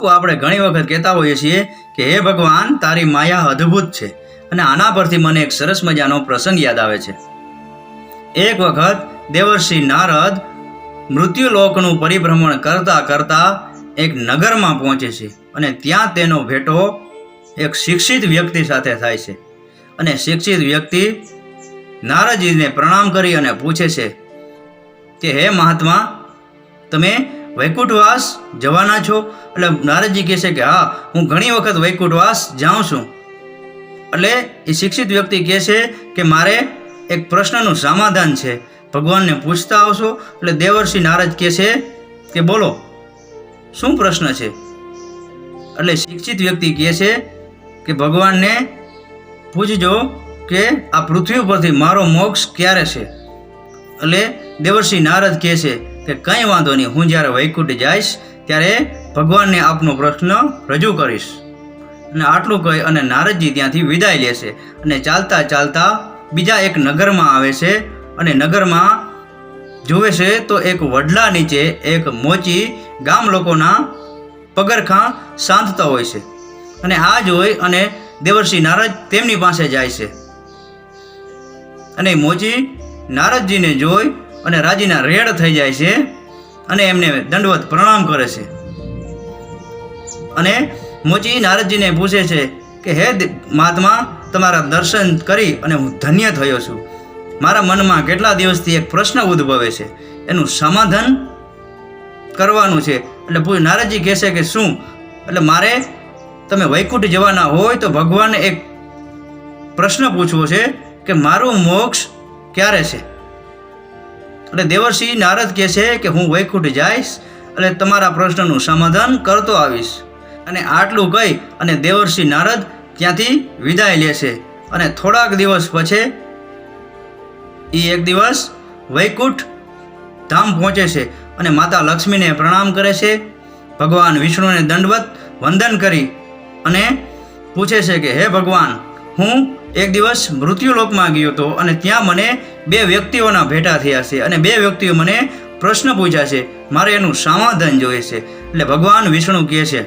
બાપુ, આપણે ઘણી વખત કહેતા હોઈએ છીએ કે, હે ભગવાન, તારી માયા અદ્ભુત છે અને આના પરથી મને એક સરસ મજાનો પ્રસંગ યાદ આવે છે. એક વખત દેવર્ષિ નારદ મૃત્યુલોકનું પરિભ્રમણ કરતા કરતા એક નગરમાં પહોંચે છે અને ત્યાં તેનો ભેટો એક શિક્ષિત વ્યક્તિ સાથે થાય છે. અને શિક્ષિત વ્યક્તિ નારદજીને પ્રણામ કરી અને પૂછે છે કે, હે મહાત્મા, તમે વૈકુંઠવાસ જવાના છો? એટલે નારદજી કહે છે કે હા, હું ઘણી વખત વૈકુંઠવાસ જાઉં છું. એટલે એ શિક્ષિત વ્યક્તિ કહે છે કે મારે એક પ્રશ્નનું સમાધાન છે. ભગવાનને પૂછતા આવશો, એટલે દેવર્ષિ નારદ કહે છે કે બોલો, શું પ્રશ્ન છે? એટલે શિક્ષિત વ્યક્તિ કહે છે કે ભગવાનને પૂછજો કે આ પૃથ્વી પરથી મારો મોક્ષ ક્યારે છે? એટલે દેવર્ષિ નારદ કહે છે કે કંઈ વાંધો નહીં. હું જ્યારે વૈકુંઠ જઈશ, ત્યારે ભગવાનને આપનો પ્રશ્ન રજૂ કરીશ. અને આટલું કહી અને નારદજી ત્યાંથી વિદાય લેશે અને ચાલતા ચાલતા બીજા એક નગરમાં આવે છે. અને નગરમાં જુએ છે તો એક વડલા નીચે એક મોચી ગામ લોકોના પગરખાં સાંધતા હોય છે. અને આ જોઈ અને દેવર્ષિ નારદ તેમની પાસે જાય છે. અને મોચી નારદજીને જોઈ અને રાજીના રેડ થઈ જાય છે અને એમને દંડવત પ્રણામ કરે છે. અને મોચી નારદજીને પૂછે છે કે, હે મહાત્મા, તમારા દર્શન કરી અને હું ધન્ય થયો છું. મારા મનમાં કેટલા દિવસથી એક પ્રશ્ન ઉદ્ભવે છે. એનું સમાધાન કરવાનું છે. એટલે નારદજી કહેશે કે, શું? એટલે મારે તમે વૈકુંઠ જવાના હોય તો ભગવાનને એક પ્રશ્ન પૂછવો છે કે, મારું મોક્ષ ક્યારે છે? એટલે દેવર્ષિ નારદ કહે છે કે હું વૈકુંઠ જઈશ એટલે તમારા પ્રશ્નનું સમાધાન કરતો આવીશ. અને આટલું કહી અને દેવર્ષિ નારદ ત્યાંથી વિદાય લે છે. અને થોડાક દિવસ પછી એ એક દિવસ વૈકુંઠ ધામ પહોંચે છે અને માતા લક્ષ્મીને પ્રણામ કરે છે. ભગવાન વિષ્ણુને દંડવત વંદન કરી અને પૂછે છે કે, હે ભગવાન, હું એક દિવસ મૃત્યુલોકમાં ગયો હતો અને ત્યાં મને બે વ્યક્તિઓના ભેટા થયા છે અને બે વ્યક્તિઓ મને પ્રશ્ન પૂછ્યા છે, મારે એનું સમાધાન જોઈએ છે? એટલે ભગવાન વિષ્ણુ કહે છે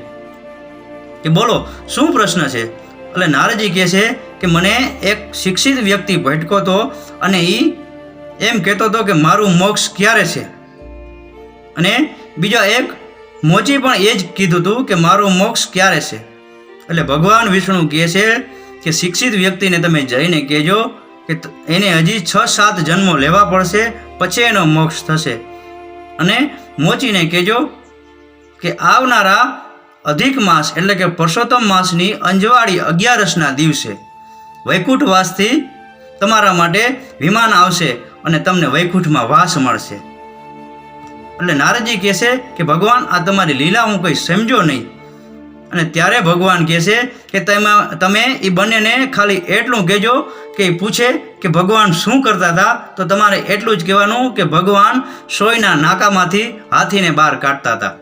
કે, બોલો, શું પ્રશ્ન છે? એટલે નારજી કહે છે કે, મને એક શિક્ષિત વ્યક્તિ ભટકો હતો અને એ એમ કહેતો હતો કે, મારું મોક્ષ ક્યારે છે? અને બીજા એક, મોચી પણ એ જ કીધું હતું કે, મારું મોક્ષ ક્યારે છે? એટલે ભગવાન વિષ્ણુ કહે છે કે, શિક્ષિત વ્યક્તિને તમે જઈને કહેજો કે એને હજી છ સાત જન્મો લેવા પડશે, પછી એનો મોક્ષ થશે. અને મોચીને કહેજો કે આવનારા અધિક માસ એટલે કે પરસોત્તમ માસની અંજવાળી અગિયારસના દિવસે વૈકુંઠવાસથી તમારા માટે વિમાન આવશે અને તમને વૈકુંઠમાં વાસ મળશે. એટલે નારદજી કહેશે કે ભગવાન, આ તમારી લીલા હું કંઈ સમજો નહીં. અને ત્યારે ભગવાન કહે છે કે તેમાં તમે એ બંનેને ખાલી એટલું કહેજો કે પૂછે કે ભગવાન શું કરતા હતા? તો તમારે એટલું જ કહેવાનું કે ભગવાન સોયના નાકામાંથી હાથીને બહાર કાઢતા હતા.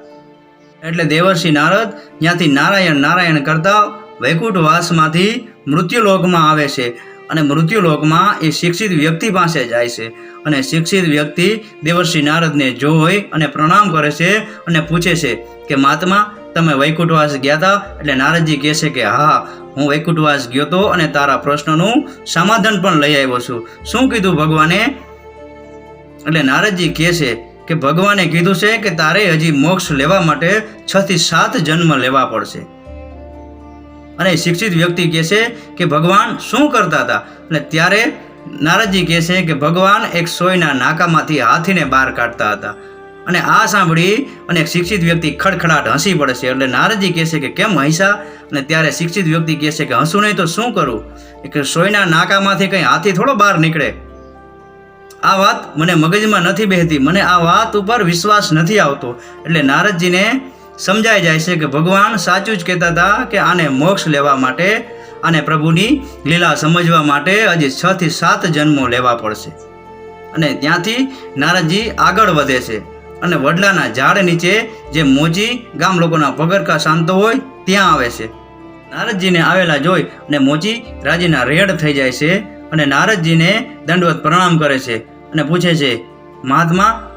એટલે દેવર્ષિ નારદ જ્યાંથી નારાયણ નારાયણ કરતા વૈકુંઠવાસમાંથી મૃત્યુલોકમાં આવે છે અને મૃત્યુલોકમાં એ શિક્ષિત વ્યક્તિ પાસે જાય છે. અને શિક્ષિત વ્યક્તિ દેવર્ષિ નારદને જોઈ અને પ્રણામ કરે છે અને પૂછે છે કે મહાત્મા તમે વૈકુંઠવાસ ગયા હતા એટલે નારદજી કહે છે કે, હા, હું વૈકુંઠવાસ ગયો હતો અને તારા પ્રશ્નનું સમાધાન પણ લઈ આવ્યો છું. શું કીધું ભગવાને? એટલે નારદજી કહે છે કે, ભગવાને કીધું છે કે તારે હજી મોક્ષ લેવા માટે છ થી સાત જન્મ લેવા પડશે. અને શિક્ષિત વ્યક્તિ કહે છે કે, ભગવાન શું કરતા હતા એટલે ત્યારે નારદજી કહે છે કે, ભગવાન એક સોયના નાકામાંથી હાથીને બહાર કાઢતા હતા. અને આ સાંભળી અને એક શિક્ષિત વ્યક્તિ ખડખડાટ હસી પડે છે. એટલે નારદજી કહે છે કે, કેમ હંસા અને ત્યારે શિક્ષિત વ્યક્તિ કહે છે કે, હસું નહીં તો શું કરું? કે સોયના નાકામાંથી કંઈ હાથી થોડો બહાર નીકળે. આ વાત મને મગજમાં નથી બેહતી. મને આ વાત ઉપર વિશ્વાસ નથી આવતો. એટલે નારદજીને સમજાઈ જાય છે કે, ભગવાન સાચું જ કહેતા હતા કે આને મોક્ષ લેવા માટે આને પ્રભુની લીલા સમજવા માટે હજી છ થી સાત જન્મો લેવા પડશે. અને ત્યાંથી નારદજી આગળ વધે છે. અને વડલાના ઝાડ નીચે જે મોજી ગામ લોકોના પગરખા શાંતો હોય, ત્યાં આવે છે. નારદજીને આવેલા જોઈ અને મોચી રાજીના રેડ થઈ જાય છે અને નારદજીને દંડવત પ્રણામ કરે છે અને પૂછે છે, મહાત્મા,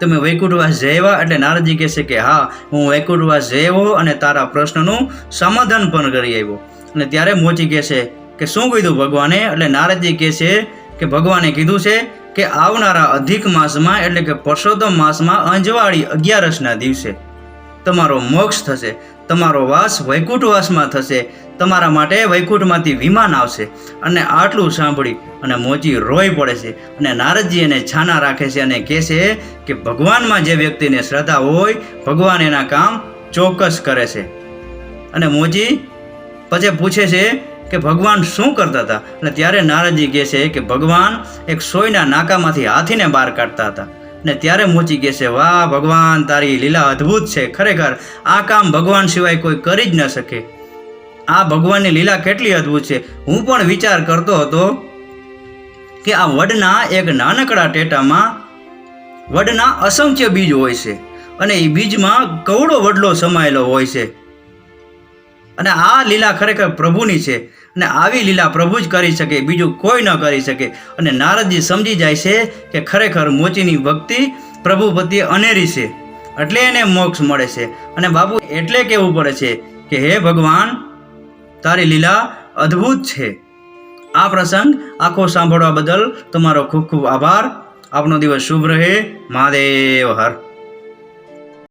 તમે વૈકુંઠવાસ જયવા? એટલે નારદજી કહેશે કે, હા, હું વૈકુંઠવાસ જઈવો અને તારા પ્રશ્નનું સમાધાન પણ કરી આવ્યો. અને ત્યારે મોચી કહેશે કે, શું કીધું ભગવાને? એટલે નારદજી કહેશે કે, ભગવાને કીધું છે કે આવનારા અધિક માસમાં એટલે કે પરસોત્તમ માસમાં અંજવાળી અગિયારસના દિવસે તમારો મોક્ષ થશે, તમારો વાસ વૈકુંઠવાસમાં થશે, તમારા માટે વૈકુંઠમાંથી વિમાન આવશે અને આટલું સાંભળી અને મોચી રોઈ પડે છે અને નારદજી એને છાના રાખે છે અને કહે છે કે ભગવાનમાં જે વ્યક્તિને શ્રદ્ધા હોય, ભગવાન એના કામ ચોક્કસ કરે છે. અને મોચી પછી પૂછે છે કે ભગવાન શું કરતા હતા? અને ત્યારે નારદજી કહે છે કે ભગવાન એક સોયના નાકામાંથી હાથીને બહાર કાઢતા હતા. ને ત્યારે મોચી કહે છે, વાહ, ભગવાન, તારી લીલા અદ્ભુત છે. ખરેખર આ કામ ભગવાન સિવાય કોઈ કરી જ ન શકે. આ ભગવાનની લીલા કેટલી અદ્ભુત છે. હું પણ વિચાર કરતો હતો કે આ વડના એક નાનકડા ટેટામાં વડના અસંખ્ય બીજ હોય છે. અને એ બીજમાં કવડો વડલો સમાયેલો હોય છે. અને આ લીલા ખરેખર પ્રભુની છે. અને આવી લીલા પ્રભુ જ કરી શકે, બીજું કોઈ ન કરી શકે. અને નારદજી સમજી જાય છે કે ખરેખર મોચીની ભક્તિ પ્રભુ પ્રત્યે અનેરી છે. એટલે એને મોક્ષ મળે છે. અને બાપુ, એટલે કહેવું પડે છે કે હે ભગવાન, તારી લીલા અદ્ભુત છે. આ પ્રસંગ આખો સાંભળવા બદલ તમારો ખૂબ ખૂબ આભાર. આપનો દિવસ શુભ રહે. મહાદેવ, હર.